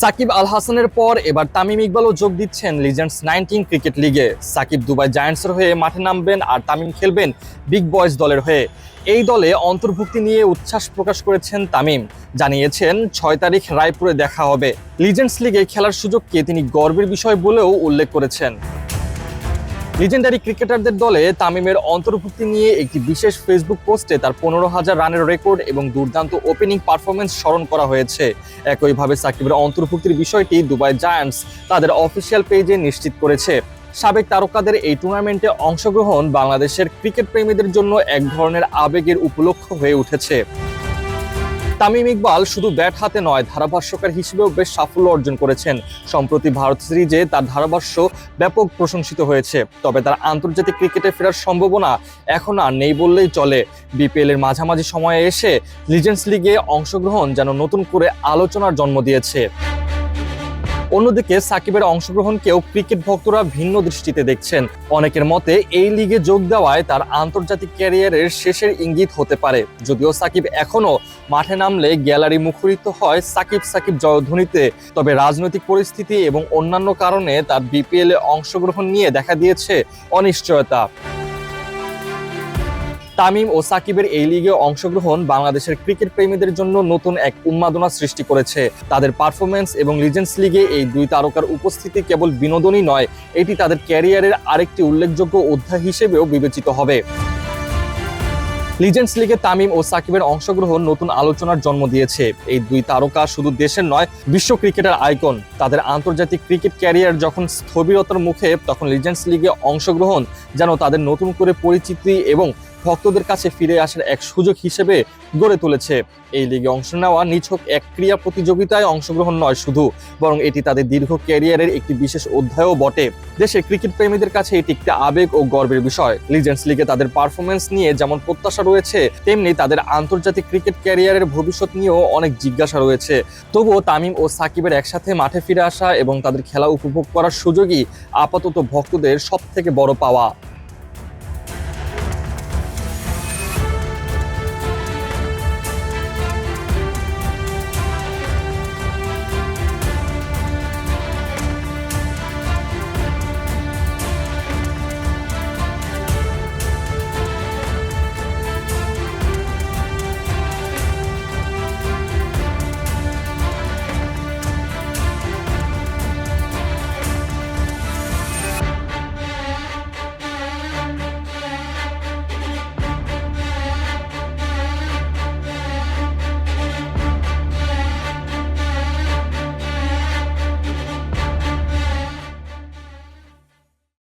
সাকিব আল হাসানের পর এবার তামিম ইকবালও যোগ দিচ্ছেন লিজেন্ডস নাইনটিন ক্রিকেট লিগে। সাকিব দুবাই জায়ান্টসের হয়ে মাঠে নামবেন আর তামিম খেলবেন বিগ বয়েজ দলের হয়ে। এই দলে অন্তর্ভুক্তি নিয়ে উচ্ছ্বাস প্রকাশ করেছেন তামিম। জানিয়েছেন, ছয় তারিখ রায়পুরে দেখা হবে। লিজেন্ডস লিগে খেলার সুযোগকে তিনি গর্বের বিষয় বলেও উল্লেখ করেছেন। লিজেন্ডারি ক্রিকেটারদের দলে তামিমের অন্তর্ভুক্তি নিয়ে একটি বিশেষ ফেসবুক পোস্টে তার পনেরো হাজার রানের রেকর্ড এবং দুর্দান্ত ওপেনিং পারফরমেন্স স্মরণ করা হয়েছে। একইভাবে সাকিবের অন্তর্ভুক্তির বিষয়টি দুবাই জায়ান্টস তাদের অফিসিয়াল পেজে নিশ্চিত করেছে। সাবেক তারকাদের এই টুর্নামেন্টে অংশগ্রহণ বাংলাদেশের ক্রিকেট প্রেমীদের জন্য এক ধরনের আবেগের উপলক্ষ হয়ে উঠেছে। তামিম ইকবাল শুধু ব্যাট হাতে নয়, ধারাভাষ্যকার হিসেবেও বেশ সাফল্য অর্জন করেছেন। সম্প্রতি ভারত সিরিজে তার ধারাভাষ্য ব্যাপক প্রশংসিত হয়েছে। তবে তার আন্তর্জাতিক ক্রিকেটে ফেরার সম্ভাবনা এখন আর নেই বললেই চলে। বিপিএল এর মাঝামাঝি সময়ে এসে লিজেন্ডস লিগে অংশগ্রহণ যেন নতুন করে আলোচনার জন্ম দিয়েছে। অন্যদিকে সাকিবের অংশগ্রহণকেও ক্রিকেট ভক্তরা ভিন্ন দৃষ্টিতে দেখছেন। অনেকের মতে এই লিগে যোগ দেওয়ায় তার আন্তর্জাতিক ক্যারিয়ারের শেষের ইঙ্গিত হতে পারে। যদিও সাকিব এখনও মাঠে নামলে গ্যালারি মুখরিত হয় সাকিব সাকিব জয়ধ্বনিতে। তবে রাজনৈতিক পরিস্থিতি এবং অন্যান্য কারণে তার বিপিএল এ অংশগ্রহণ নিয়ে দেখা দিয়েছে অনিশ্চয়তা। তামিম ও সাকিবের এই লিগে অংশগ্রহণ বাংলাদেশের ক্রিকেট প্রেমীদের জন্য নতুন এক উন্মাদনা সৃষ্টি করেছে। তাদের পারফরমেন্স এবং লিজেন্ডস লিগে এই দুই তারকার উপস্থিতি কেবল বিনোদনই নয়, এটি তাদের ক্যারিয়ারের আরেকটি উল্লেখযোগ্য অধ্যায় হিসেবেও বিবেচিত হবে। লিজেন্ডস লিগে তামিম ও সাকিবের অংশগ্রহণ নতুন আলোচনার জন্ম দিয়েছে। এই দুই তারকা শুধু দেশের নয়, বিশ্ব ক্রিকেটের আইকন। তাদের আন্তর্জাতিক ক্রিকেট ক্যারিয়ার যখন স্থবিরতার মুখে, তখন লিজেন্ডস লিগে অংশগ্রহণ যেন তাদের নতুন করে পরিচিতি এবং ভক্তদের কাছে ফিরে আসার এক সুযোগ হিসেবে গড়ে তুলেছে। এই লিগে অংশ নেওয়া নিছক এক ক্রীড়া প্রতিযোগিতায় অংশগ্রহণ নয় শুধু, বরং এটি তাদের দীর্ঘ ক্যারিয়ারের একটি বিশেষ অধ্যায়ও বটে। দেশের ক্রিকেট প্রেমীদের কাছে এটি একটি আবেগ ও গর্বের বিষয়। লিজেন্ডস লিগে তাদের পারফরমেন্স নিয়ে যেমন প্রত্যাশা রয়েছে, তেমনি তাদের আন্তর্জাতিক ক্রিকেট ক্যারিয়ারের ভবিষ্যৎ নিয়েও অনেক জিজ্ঞাসা রয়েছে। তবুও তামিম ও সাকিবের একসাথে মাঠে ফিরে আসা এবং তাদের খেলা উপভোগ করার সুযোগই আপাতত ভক্তদের সব থেকে বড় পাওয়া।